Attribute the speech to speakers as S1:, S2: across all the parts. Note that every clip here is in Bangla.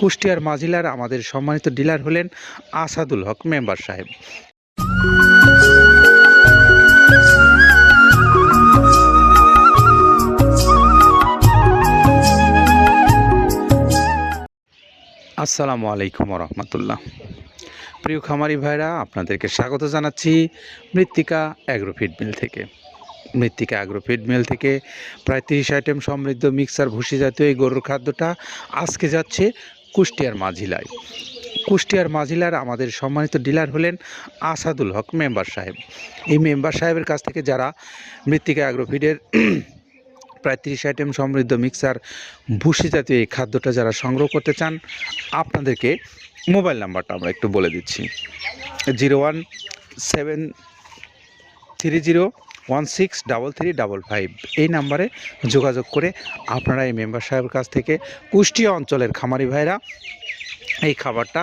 S1: কুষ্টিয়ার মাজিলার আমাদের সম্মানিত ডিলার হলেন আসাদুল হক মেম্বার সাহেব। আসসালামু আলাইকুম রহমতুল্লাহ। প্রিয় খামারি ভাইরা, আপনাদেরকে স্বাগত জানাচ্ছি মৃত্তিকা অ্যাগ্রোফিড মিল থেকে। মৃত্তিকা অ্যাগ্রোফিড মিল থেকে প্রায় তিরিশ আইটেম সমৃদ্ধ মিক্সার, ভুসি জাতীয় এই গরুর খাদ্যটা আজকে যাচ্ছে কুষ্টিয়ার মাঝিলায় কুষ্টিয়ার মাঝিলার আমাদের সম্মানিত ডিলার হলেন আসাদুল হক মেম্বার সাহেব। এই মেম্বার সাহেবের কাছ থেকে যারা মৃত্তিকা অ্যাগ্রোফিডের প্রায় তিরিশ আইটেম সমৃদ্ধ মিক্সার, ভুসি জাতীয় এই খাদ্যটা যারা সংগ্রহ করতে চান, আপনাদেরকে মোবাইল নাম্বারটা আমরা একটু বলে দিচ্ছি। Zero one seven three zero one six double three double five এই নাম্বারে যোগাযোগ করে আপনারা এই মেম্বার সাহেবের কাছ থেকে কুষ্টিয়া অঞ্চলের খামারি ভাইরা এই খাবারটা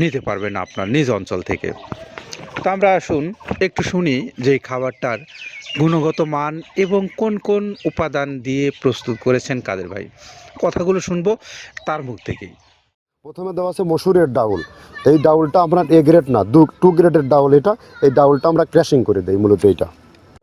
S1: নিতে পারবেন আপনার নিজ অঞ্চল থেকে। তো আমরা আসুন, একটু শুনি যে এই খাবারটার গুণগত মান এবং কোন কোন উপাদান দিয়ে প্রস্তুত করেছেন কাদের ভাই? কথাগুলো শুনব তার মুখ থেকেই।
S2: প্রথমে দেওয়া আছে মসুরের ডাউল। এই ডাউলটা আপনার এ গ্রেড না, দু টু গ্রেডের ডাউল এটা। এই ডাউলটা আমরা ক্র্যাশিং করে দিই, মূলত এটা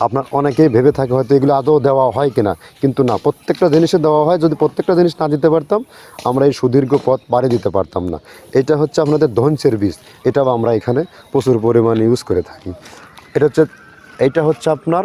S2: আপনার অনেকেই ভেবে থাকে হয়তো এগুলো আদৌ দেওয়া হয় কিনা। কিন্তু না, প্রত্যেকটা জিনিসে দেওয়া হয়। যদি প্রত্যেকটা জিনিস না দিতে পারতাম, আমরা এই সুদীর্ঘ পথ পাড়ি দিতে পারতাম না। এটা হচ্ছে আপনাদের ধনসের বীজ এটাও আমরা এখানে প্রচুর পরিমাণে ইউজ করে থাকি। এটা হচ্ছে এটা হচ্ছে আপনার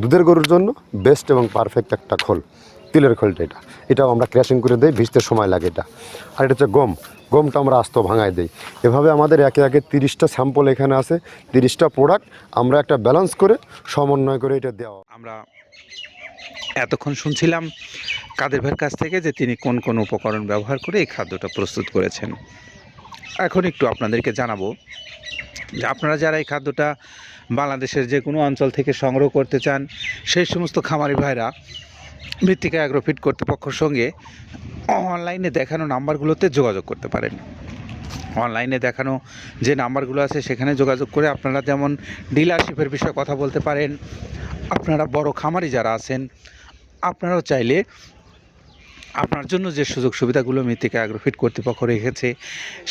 S2: দুধের গরুর জন্য বেস্ট এবং পারফেক্ট একটা খোল, তিলের খোলটা এটা। এটাও আমরা ক্র্যাশিং করে দিই, ভিজতে সময় লাগে এটা। আর এটা হচ্ছে গম। গমটা আমরা আস্ত ভাঙায় দিই। এভাবে আমাদের একে একে তিরিশটা স্যাম্পল এখানে আছে, তিরিশটা প্রোডাক্ট আমরা একটা ব্যালেন্স করে সমন্বয় করে এটা দেওয়া।
S1: আমরা এতক্ষণ শুনছিলাম কাদের ভাইয়ের কাছ থেকে যে তিনি কোন কোন উপকরণ ব্যবহার করে এই খাদ্যটা প্রস্তুত করেছেন। এখন একটু আপনাদেরকে জানাব যে আপনারা যারা এই খাদ্যটা বাংলাদেশের যে কোনো অঞ্চল থেকে সংগ্রহ করতে চান, সেই সমস্ত খামারি ভাইরা মৃত্তিকা অ্যাগ্রোফিট কর্তৃপক্ষের সঙ্গে অনলাইনে দেখানো নাম্বারগুলোতে যোগাযোগ করতে পারেন। অনলাইনে দেখানো যে নাম্বারগুলো আছে, সেখানে যোগাযোগ করে আপনারা যেমন ডিলারশিপের বিষয়ে কথা বলতে পারেন, আপনারা বড় খামারি যারা আছেন, আপনারাও চাইলে আপনার জন্য যে সুযোগ সুবিধাগুলো মৃত্তিকা অ্যাগ্রোফিট কর্তৃপক্ষ রেখেছে,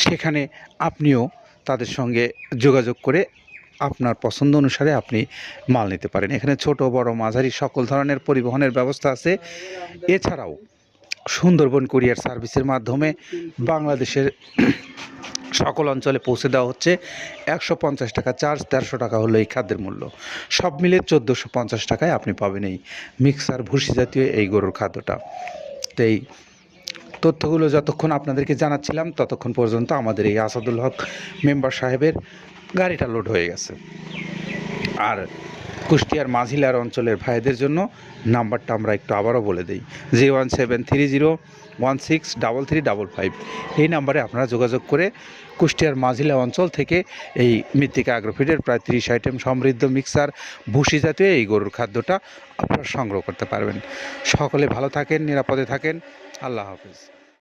S1: সেখানে আপনিও তাদের সঙ্গে যোগাযোগ করে আপনার পছন্দ অনুসারে আপনি মাল নিতে পারেন। এখানে ছোট, বড়, মাঝারি সকল ধরনের পরিবহনের ব্যবস্থা আছে। এছাড়াও সুন্দরবন কুরিয়ার সার্ভিসের মাধ্যমে বাংলাদেশের সকল অঞ্চলে পৌঁছে দেওয়া হচ্ছে। একশো পঞ্চাশ টাকা চার্জ, দেড়শো টাকা হলো এই খাদ্যের মূল্য। সব মিলে চোদ্দোশো পঞ্চাশ টাকায় আপনি পাবেন এই মিক্সার ভুসি জাতীয় এই গরুর খাদ্যটা। তো এই তথ্যগুলো যতক্ষণ আপনাদেরকে জানাচ্ছিলাম, ততক্ষণ পর্যন্ত আমাদের এই আসাদুল হক মেম্বার সাহেবের গাড়িটা লোড হয়ে গেছে। আর কুষ্টিয়ার মাঝিলার অঞ্চলের ভাইদের জন্য নাম্বারটা আমরা একটু আবারও বলে দিই zero one seven three zero one six double three double five এই নাম্বারে আপনারা যোগাযোগ করে কুষ্টিয়ার মাঝিলা অঞ্চল থেকে এই মৃত্তিকা আগ্রোফিডের প্রায় তিরিশ আইটেম সমৃদ্ধ মিক্সার ভুসি জাতীয় এই গরুর খাদ্যটা আপনারা সংগ্রহ করতে পারবেন। সকলে ভালো থাকেন, নিরাপদে থাকেন। আল্লাহ হাফিজ।